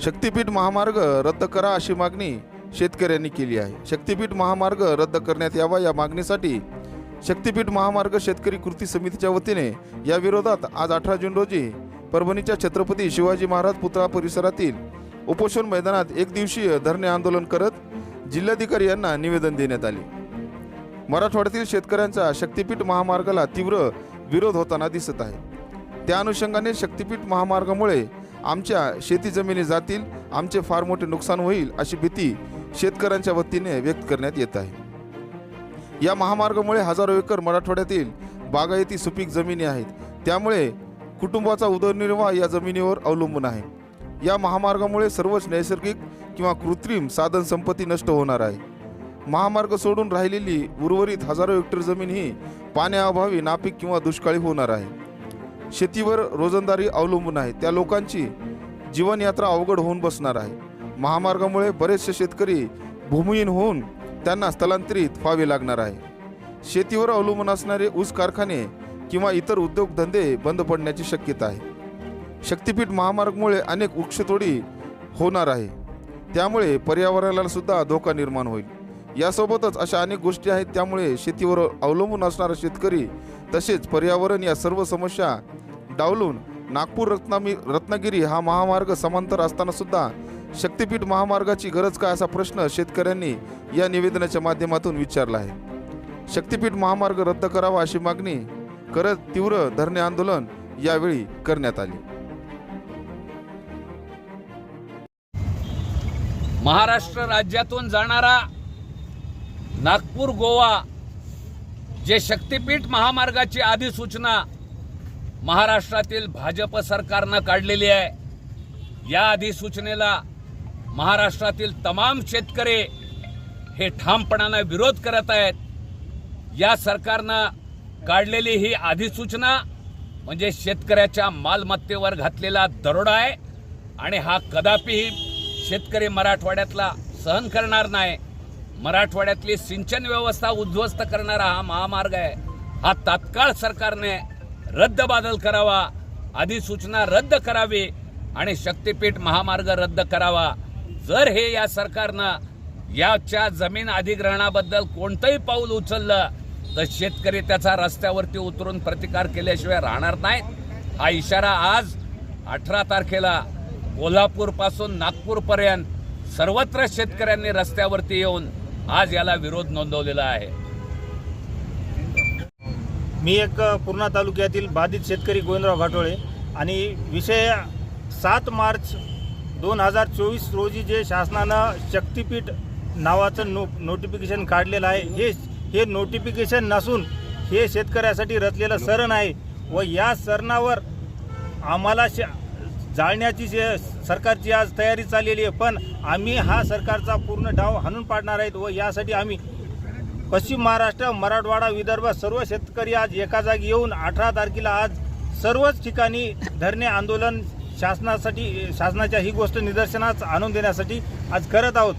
शक्तीपीठ महामार्ग रद्द करा अशी मागणी शेतकऱ्यांनी केली आहे. शक्तीपीठ महामार्ग रद्द करण्यात यावा या मागणीसाठी शक्तीपीठ महामार्ग शेतकरी कृती समितीच्या वतीने या विरोधात आज अठरा जून रोजी परभणीच्या छत्रपती शिवाजी महाराज पुतळा परिसरातील उपोषण मैदानात एक दिवसीय धरणे आंदोलन करत जिल्हाधिकारी यांना निवेदन देण्यात आले. मराठवाड्यातील शेतकऱ्यांचा शक्तीपीठ महामार्गाला तीव्र विरोध होताना दिसत आहे. त्या अनुषंगाने शक्तीपीठ महामार्गामुळे आमच्या शेती जमिनी जातील आमचे फार मोठे नुकसान होईल अशी भीती शेतकऱ्यांच्या वतीने व्यक्त करण्यात येत आहे. या महामार्गामुळे हजारो एकर मराठवाड्यातील बागायती सुपीक जमिनी आहेत. त्यामुळे कुटुंबाचा उदरनिर्वाह या जमिनीवर अवलंबून आहे. या महामार्गामुळे सर्वच नैसर्गिक किंवा कृत्रिम साधन संपत्ती नष्ट होणार आहे. महामार्ग सोडून राहिलेली उर्वरित हजारो हेक्टर जमीन ही पाण्याअभावी नापीक किंवा दुष्काळी होणार आहे. शेतीवर रोजंदारी अवलंबून आहे. त्या लोकांची जीवनयात्रा अवघड होऊन बसणार आहे. महामार्गामुळे बरेचसे शेतकरी भूमिहीन होऊन त्यांना स्थलांतरित व्हावे लागणार आहे. शेतीवर अवलंबून असणारे ऊस कारखाने किंवा इतर उद्योगधंदे बंद पडण्याची शक्यता आहे. शक्तीपीठ महामार्गमुळे अनेक वृक्षतोडी होणार आहे. त्यामुळे पर्यावरणाला सुद्धा धोका निर्माण होईल. यासोबतच अशा अनेक गोष्टी आहेत त्यामुळे शेतीवर अवलंबून असणारा शेतकरी तसेच पर्यावरण या सर्व समस्या डावलून नागपूर रत्नामी रत्नागिरी हा महामार्ग समांतर असताना सुद्धा शक्तीपीठ महामार्गाची गरज काय असा प्रश्न शेतकऱ्यांनी या निवेदनाच्या माध्यमातून विचारला आहे. शक्तीपीठ महामार्ग रद्द करावा अशी मागणी करत तीव्र धरणे आंदोलन यावेळी करण्यात आले. महाराष्ट्र राज्यातून जाणारा नागपूर गोवा जे शक्तीपीठ महामार्गाची अधिसूचना महाराष्ट्रातील भाजप सरकारनं काढलेली आहे. या अधिसूचनेला महाराष्ट्रातील तमाम शेतकरी हे ठामपणानं विरोध करत आहेत. या सरकारनं काढलेली ही अधिसूचना म्हणजे शेतकऱ्याच्या मालमत्तेवर घातलेला दरोडा आहे आणि हा कदापिही शेतकरी मराठवाड्यातला सहन करणार नाही. मराठवाड्यातली सिंचन व्यवस्था उद्ध्वस्त करणारा हा महामार्ग आहे. हा तात्काळ सरकारने रद्दबादल करावा अधिसूचना रद्द करावी आणि शक्तीपीठ महामार्ग रद्द करावा. जर हे या सरकारनं याच्या जमीन अधिग्रहणाबद्दल कोणतंही पाऊल उचललं तर शेतकरी त्याचा रस्त्यावरती उतरून प्रतिकार केल्याशिवाय राहणार नाहीत. हा इशारा आज अठरा तारखेला कोल्हापूरपासून नागपूरपर्यंत सर्वत्र शेतकऱ्यांनी रस्त्यावरती येऊन आज याला विरोध नोंदवलेला आहे. मी एक पूर्णा तालुक्यातील बाधित शेतकरी गोविंदराव घाटोळे आणि विषय सात मार्च दोन हजार चोवीस रोजी जे शासनानं शक्तीपीठ नावाचं नो नोटिफिकेशन काढलेलं आहे हे हे नोटिफिकेशन नसून हे शेतकऱ्यासाठी रचलेलं सरण आहे व या सरणावर आम्हाला श जाळण्याची जे सरकारची आज तयारी चाललेली आहे पण आम्ही हा सरकारचा पूर्ण डाव हाणून पाडणार आहेत व यासाठी आम्ही पश्चिम महाराष्ट्र मराठवाडा विदर्भ सर्व शेतकरी आज एका जागी येऊन अठरा तारखेला आज सर्वच ठिकाणी धरणे आंदोलन शासनासाठी शासनाच्या ही गोष्ट निदर्शनास आणून देण्यासाठी आज करत आहोत.